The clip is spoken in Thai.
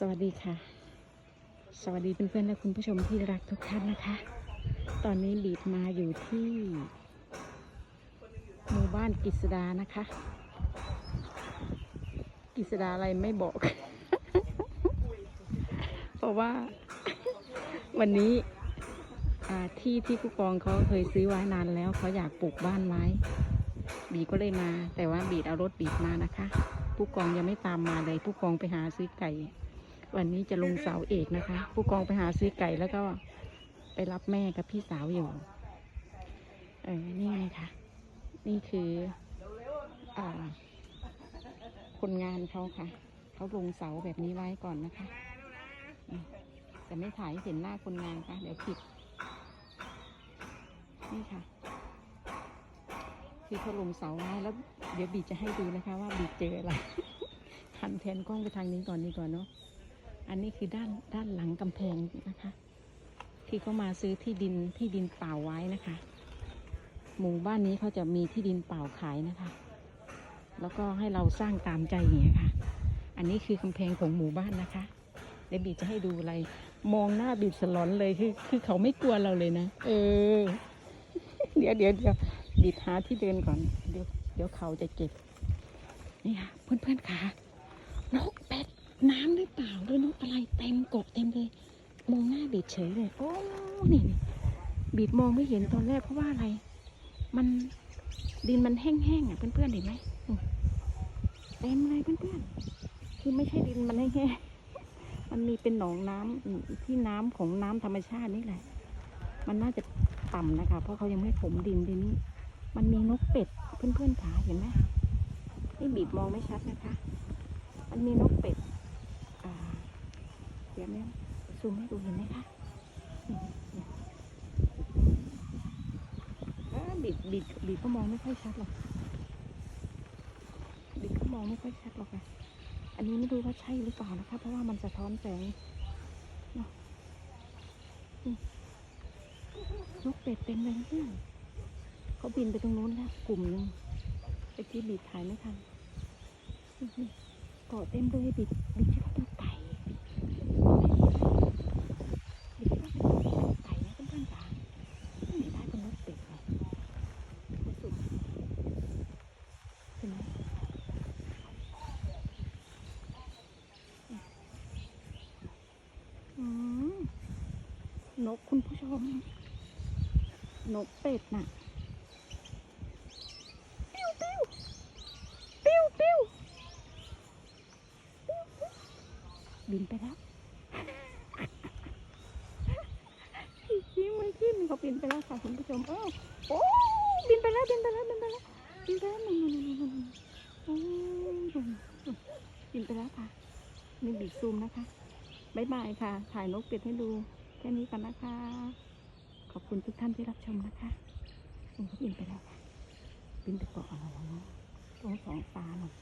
สวัสดีค่ะ สวัสดีเพื่อนๆและคุณผู้ชมที่รักทุกท่านนะคะ ตอนนี้บีดมาอยู่ที่หมู่บ้านกิษดานะคะ กิษดาอะไรไม่บอก เพราะว่าวันนี้ที่ที่ผู้กองเขาเคยซื้อไว้นานแล้วเขาอยากปลูกบ้านไว้ บีก็เลยมา แต่ว่าบีดเอารถบีดมานะคะ ผู้กองยังไม่ตามมาเลย ผู้กองไปหาซื้อไก่ วันนี้จะลงเสาเอกนะคะ ผู้กองไปหาซื้อไก่แล้วก็ไปรับแม่กับพี่สาวอยู่ เออนี่ไงคะนี่คืออ่าคนงานเขาค่ะ เขาลงเสาแบบนี้ไว้ก่อนนะคะอืมแต่ไม่ถ่ายเห็นหน้าคนงานค่ะ เดี๋ยวผิด นี่ค่ะ คือเขาลงเสาไว้แล้ว เดี๋ยวบีจะให้ดูนะคะ ว่าบีเจออะไรหันแทนกล้องไปทางนี้ก่อนดีกว่าเนาะ อันนี้คือด้านด้านหลังกำแพงนะคะ ที่เขามาซื้อที่ดินที่ดินเปล่าไว้นะคะ หมู่บ้านนี้เขาจะมีที่ดินเปล่าขายนะคะ แล้วก็ให้เราสร้างตามใจอย่างเงี้ยค่ะ อันนี้คือกำแพงของหมู่บ้านนะคะเดี๋ยวบีจะให้ดูอะไร มองหน้าบีสลอนเลยคือ คือเขาไม่กลัวเราเลยนะ เออ เดี๋ยวเดี๋ยวเดี๋ยวบีหาที่เดินก่อน เดี๋ยวเดี๋ยวเขาจะเจ็บ นี่ค่ะ เพื่อนเพื่อนๆค่ะนกเป็ด น้ำหรือเปล่าหรือนกอะไรเต็มกบเต็มเลย มองหน้าบีดเฉยเลยโอ้นี่นี่บีดมองไม่เห็นตอนแรกเพราะว่าอะไร มันดินมันแห้งๆอะเพื่อนๆเห็นไหมเต็มเลยเพื่อนๆคือไม่ใช่ดินมันแห้งๆมันมีเป็นหนองน้ำอืมที่น้ำของน้ำธรรมชาตินี่แหละ มันน่าจะต่ำนะคะ เพราะเขายังไม่ถมดินทีนี้มันมีนกเป็ดเพื่อนๆขาเห็นไหมนี่บีบมองไม่ชัดนะคะ มันมีนกเป็ด เดี๋ยวแม่ซูมให้ดูเห็นไหมคะบิดบิดบิดก็มองไม่ค่อยชัดหรอกบิดก็มองไม่ค่อยชัดหรอกค่ะอันนี้ไม่รู้ว่าใช่หรือเปล่านะคะ เพราะว่ามันสะท้อนแสงนกเป็ดเต็มเลยเพื่อนเขาบินไปตรงนู้นแล้วกลุ่มหนึ่งไปที่บีดถ่ายไม่ทันนี่นี่เกาะเต็มเลยบิดบิดที่เขาตัวไก่บิดที่เขาเป็นไก่นะเพื่อนๆจ๋าไม่ได้เป็นนกเป็ดเลยไม่สุดเห็นไหมอืม นกคุณผู้ชม นกเป็ดน่ะ ปิ้วปิ้วปิ้วปิ้วบินไปแล้วยิ้มไม่ขึ้นเขาบินไปแล้วค่ะคุณผู้ชมเอ้โอ้บินไปแล้วบินไปแล้วบินไปแล้วบินไปแล้วนู่นนู่นนู่นนู่นโอ้บินไปแล้วค่ะนี่บีบซูมนะคะบายบายค่ะ ถ่ายนกเป็ดให้ดู ค่นี้กันนะคะ ขอบคุณทุกท่านที่รับชมนะคะอืมเขาบินไปแล้วค่ะบินไปเกาะอะไรวะเนะตัวสองฟ้าหนาะ